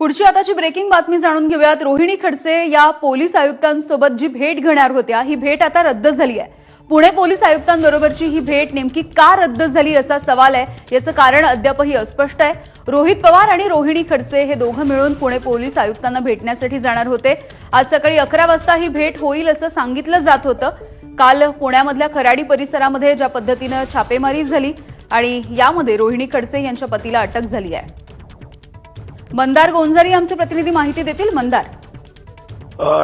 पुढची आताची ब्रेकिंग बातमी जाणून घेऊयात. रोहिणी खडसे या पोलीस आयुक्तांसोबत जी भेट घेणार होत्या ही भेट आता रद्द झाली आहे. पुणे पोलीस आयुक्तांबरोबरची ही भेट नेमकी का रद्द झाली असा सवाल आहे. याचं कारण अद्यापही अस्पष्ट आहे. रोहित पवार आणि रोहिणी खडसे हे दोघं मिळून पुणे पोलीस आयुक्तांना भेटण्यासाठी जाणार होते. आज सकाळी अकरा वाजता ही भेट होईल असं सांगितलं जात होतं. काल पुण्यामधल्या खराडी परिसरामध्ये ज्या पद्धतीनं छापेमारी झाली आणि यामध्ये रोहिणी खडसे यांच्या पतीला अटक झाली आहे. मंदार गोंजारी आमचे प्रतिनिधी माहिती देतील. मंदार.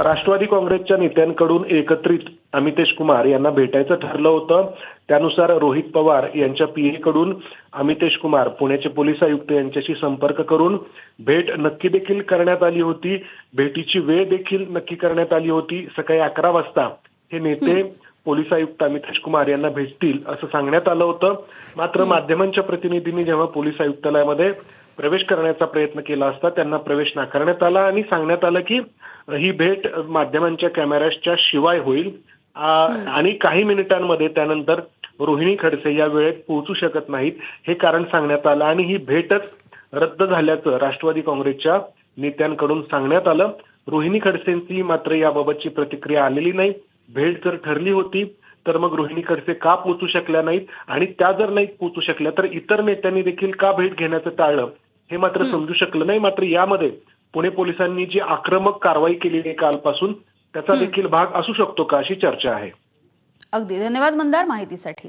राष्ट्रवादी काँग्रेसच्या नेत्यांकडून एकत्रित अमितेश कुमार यांना भेटायचं ठरलं होतं. त्यानुसार रोहित पवार यांच्या पीए कडून अमितेश कुमार पुण्याचे पोलीस आयुक्त यांच्याशी संपर्क करून भेट नक्की देखील करण्यात आली होती. भेटीची वेळ देखील नक्की करण्यात आली होती. सकाळी अकरा वाजता हे नेते पोलीस आयुक्त अमितेश कुमार यांना भेटतील असं सांगण्यात आलं होतं. मात्र माध्यमांच्या प्रतिनिधींनी जेव्हा पोलीस आयुक्तालयामध्ये प्रवेश करण्याचा प्रयत्न केला असता त्यांना प्रवेश नाकारण्यात आला आणि सांगण्यात आलं की ही भेट माध्यमांच्या कॅमेऱ्याच्या शिवाय होईल. आणि काही मिनिटांमध्ये त्यानंतर रोहिणी खडसे या वेळेत पोहोचू शकत नाहीत हे कारण सांगण्यात आलं आणि ही भेटच रद्द झाल्याचं राष्ट्रवादी काँग्रेसच्या नेत्यांकडून सांगण्यात आलं. रोहिणी खडसेंची मात्र याबाबतची प्रतिक्रिया आलेली नाही. भेट जर ठरली होती तर मग रोहिणी खडसे का पोचू शकल्या नाहीत? आणि त्या जर नाही पोचू शकल्या तर इतर नेत्यांनी देखील का भेट घेण्याचं टाळलं? हे मात्र समजू शकलं नाही. मात्र यामध्ये पुणे पोलिसांनी जी आक्रमक कारवाई केलेली आहे कालपासून त्याचा देखील भाग असू शकतो का अशी चर्चा आहे. अगदी. धन्यवाद मंदार माहितीसाठी.